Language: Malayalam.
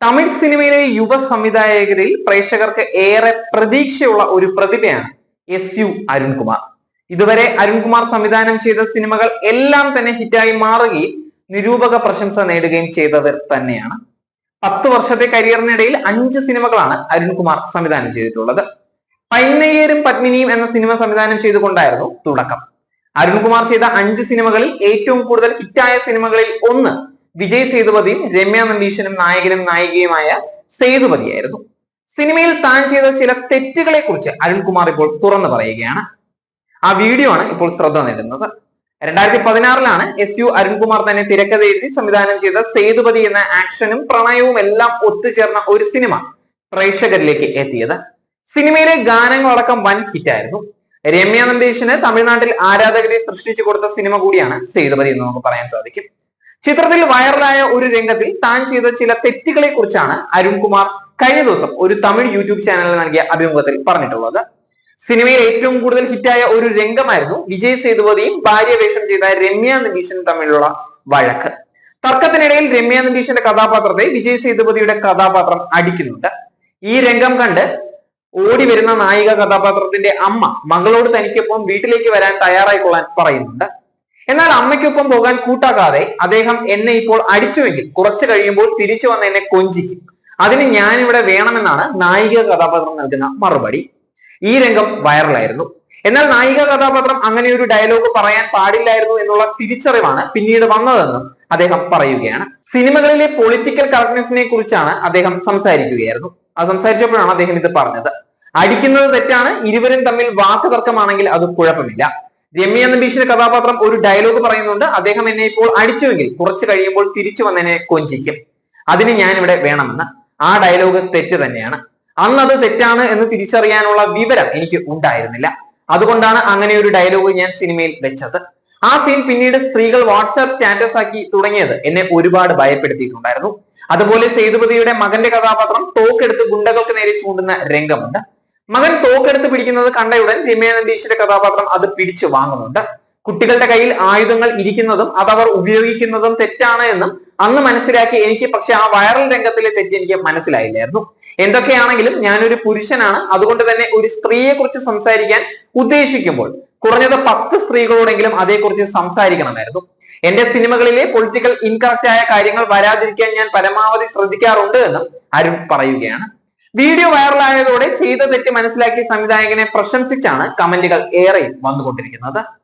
തമിഴ് സിനിമയിലെ യുവ സംവിധായകരിൽ പ്രേക്ഷകർക്ക് ഏറെ പ്രതീക്ഷയുള്ള ഒരു പ്രതിഭയാണ് എസ് യു അരുൺകുമാർ. ഇതുവരെ അരുൺകുമാർ സംവിധാനം ചെയ്ത സിനിമകൾ എല്ലാം തന്നെ ഹിറ്റായി മാറുകയും നിരൂപക പ്രശംസ നേടുകയും ചെയ്തവർ തന്നെയാണ്. പത്ത് വർഷത്തെ കരിയറിനിടയിൽ അഞ്ച് സിനിമകളാണ് അരുൺകുമാർ സംവിധാനം ചെയ്തിട്ടുള്ളത്. പൈനയ്യരും പത്മിനിയും എന്ന സിനിമ സംവിധാനം ചെയ്തുകൊണ്ടായിരുന്നു തുടക്കം. അരുൺകുമാർ ചെയ്ത അഞ്ച് സിനിമകളിൽ ഏറ്റവും കൂടുതൽ ഹിറ്റായ സിനിമകളിൽ ഒന്ന് വിജയ് സേതുപതിയും രമ്യ നമ്പീശനും നായകനും നായികയുമായ സേതുപതിയായിരുന്നു. സിനിമയിൽ താൻ ചെയ്ത ചില തെറ്റുകളെ കുറിച്ച് അരുൺകുമാർ ഇപ്പോൾ തുറന്നു പറയുകയാണ്. ആ വീഡിയോ ആണ് ഇപ്പോൾ ശ്രദ്ധ നേടുന്നത്. രണ്ടായിരത്തി പതിനാറിലാണ് എസ് യു അരുൺകുമാർ തന്നെ തിരക്കഥ എഴുതി സംവിധാനം ചെയ്ത സേതുപതി എന്ന ആക്ഷനും പ്രണയവും എല്ലാം ഒത്തുചേർന്ന ഒരു സിനിമ പ്രേക്ഷകരിലേക്ക് എത്തിയത്. സിനിമയിലെ ഗാനങ്ങളടക്കം വൻ ഹിറ്റായിരുന്നു. രമ്യ നമ്പീശന് തമിഴ്നാട്ടിൽ ആരാധകരെ സൃഷ്ടിച്ചു കൊടുത്ത സിനിമ കൂടിയാണ് സേതുപതി എന്ന് നമുക്ക് പറയാൻ സാധിക്കും. ചിത്രത്തിൽ വൈറലായ ഒരു രംഗത്തിൽ താൻ ചെയ്ത ചില തെറ്റുകളെ കുറിച്ചാണ് അരുൺകുമാർ കഴിഞ്ഞ ദിവസം ഒരു തമിഴ് യൂട്യൂബ് ചാനലിൽ നൽകിയ അഭിമുഖത്തിൽ പറഞ്ഞിട്ടുള്ളത്. സിനിമയിൽ ഏറ്റവും കൂടുതൽ ഹിറ്റായ ഒരു രംഗമായിരുന്നു വിജയ് സേതുപതിയും ഭാര്യ വേഷം ചെയ്ത രമ്യ നമ്പീശനും തമ്മിലുള്ള വഴക്ക്. തർക്കത്തിനിടയിൽ രമ്യ നമ്പീശന്റെ കഥാപാത്രത്തെ വിജയ് സേതുപതിയുടെ കഥാപാത്രം അടിക്കുന്നുണ്ട്. ഈ രംഗം കണ്ട് ഓടി വരുന്ന നായിക കഥാപാത്രത്തിന്റെ അമ്മ മകളോട് തനിക്കൊപ്പം വീട്ടിലേക്ക് വരാൻ തയ്യാറായിക്കൊള്ളാൻ പറയുന്നുണ്ട്. എന്നാൽ അമ്മയ്ക്കൊപ്പം പോകാൻ കൂട്ടാക്കാതെ അദ്ദേഹം എന്നെ ഇപ്പോൾ അടിച്ചുവെങ്കിൽ കുറച്ചു കഴിയുമ്പോൾ തിരിച്ചു വന്ന് എന്നെ കൊഞ്ചിക്കും. അതിന് ഞാൻ ഇവിടെ വേണമെന്നാണ് നായിക കഥാപാത്രം നൽകുന്ന മറുപടി. ഈ രംഗം വൈറലായിരുന്നു. എന്നാൽ നായിക കഥാപാത്രം അങ്ങനെ ഒരു ഡയലോഗ് പറയാൻ പാടില്ലായിരുന്നു എന്നുള്ള തിരിച്ചറിവാണ് പിന്നീട് വന്നതെന്നും അദ്ദേഹം പറയുകയാണ്. സിനിമകളിലെ പൊളിറ്റിക്കൽ കറക്റ്റ്നെസിനെ കുറിച്ചാണ് അദ്ദേഹം സംസാരിക്കുകയായിരുന്നു. അത് സംസാരിച്ചപ്പോഴാണ് അദ്ദേഹം ഇത് പറഞ്ഞത്. അടിക്കുന്നത് തെറ്റാണ് ഇരുവരും തമ്മിൽ വാക്കു തർക്കമാണെങ്കിൽ അത് കുഴപ്പമില്ല. രമ്യ എന്ന ഭീഷണി കഥാപാത്രം ഒരു ഡയലോഗ് പറയുന്നുണ്ട്. അദ്ദേഹം എന്നെ ഇപ്പോൾ അടിച്ചുവെങ്കിൽ കുറച്ച് കഴിയുമ്പോൾ തിരിച്ചു വന്നെന്നെ കൊഞ്ചിക്കും. അതിന് ഞാൻ ഇവിടെ വേണമെന്ന്. ആ ഡയലോഗ് തെറ്റ് തന്നെയാണ്. അന്ന് അത് തെറ്റാണ് എന്ന് തിരിച്ചറിയാനുള്ള വിവരം എനിക്ക് ഉണ്ടായിരുന്നില്ല. അതുകൊണ്ടാണ് അങ്ങനെ ഒരു ഡയലോഗ് ഞാൻ സിനിമയിൽ വെച്ചത്. ആ സീൻ പിന്നീട് സ്ത്രീകൾ വാട്സാപ്പ് സ്റ്റാറ്റസ് ആക്കി തുടങ്ങിയത് എന്നെ ഒരുപാട് ഭയപ്പെടുത്തിയിട്ടുണ്ടായിരുന്നു. അതുപോലെ സേതുപതിയുടെ മകന്റെ കഥാപാത്രം തോക്കെടുത്ത് ഗുണ്ടകൾക്ക് നേരെ ചൂണ്ടുന്ന രംഗമുണ്ട്. മകൻ തോക്കെടുത്ത് പിടിക്കുന്നത് കണ്ടയുടൻ നമ്പീശിന്റെ കഥാപാത്രം അത് പിടിച്ചു വാങ്ങുന്നുണ്ട്. കുട്ടികളുടെ കയ്യിൽ ആയുധങ്ങൾ ഇരിക്കുന്നതും അതവർ ഉപയോഗിക്കുന്നതും തെറ്റാണ് എന്നും അന്ന് മനസ്സിലാക്കി എനിക്ക് പക്ഷെ ആ വൈറൽ രംഗത്തിലെ തെറ്റ് എനിക്ക് മനസ്സിലായില്ലായിരുന്നു. എന്തൊക്കെയാണെങ്കിലും ഞാനൊരു പുരുഷനാണ്. അതുകൊണ്ട് തന്നെ ഒരു സ്ത്രീയെ കുറിച്ച് സംസാരിക്കാൻ ഉദ്ദേശിക്കുമ്പോൾ കുറഞ്ഞത് പത്ത് സ്ത്രീകളോടെങ്കിലും അതേക്കുറിച്ച് സംസാരിക്കണമായിരുന്നു. എന്റെ സിനിമകളിലെ പൊളിറ്റിക്കൽ ഇൻകറക്റ്റ് ആയ കാര്യങ്ങൾ വരാതിരിക്കാൻ ഞാൻ പരമാവധി ശ്രദ്ധിക്കാറുണ്ട് എന്നും അരുൺ പറയുകയാണ്. വീഡിയോ വൈറലായതോടെ ചെയ്ത തെറ്റ് മനസ്സിലാക്കിയ സംവിധായകനെ പ്രശംസിച്ചാണ് കമന്റുകൾ ഏറെ വന്നുകൊണ്ടിരിക്കുന്നത്.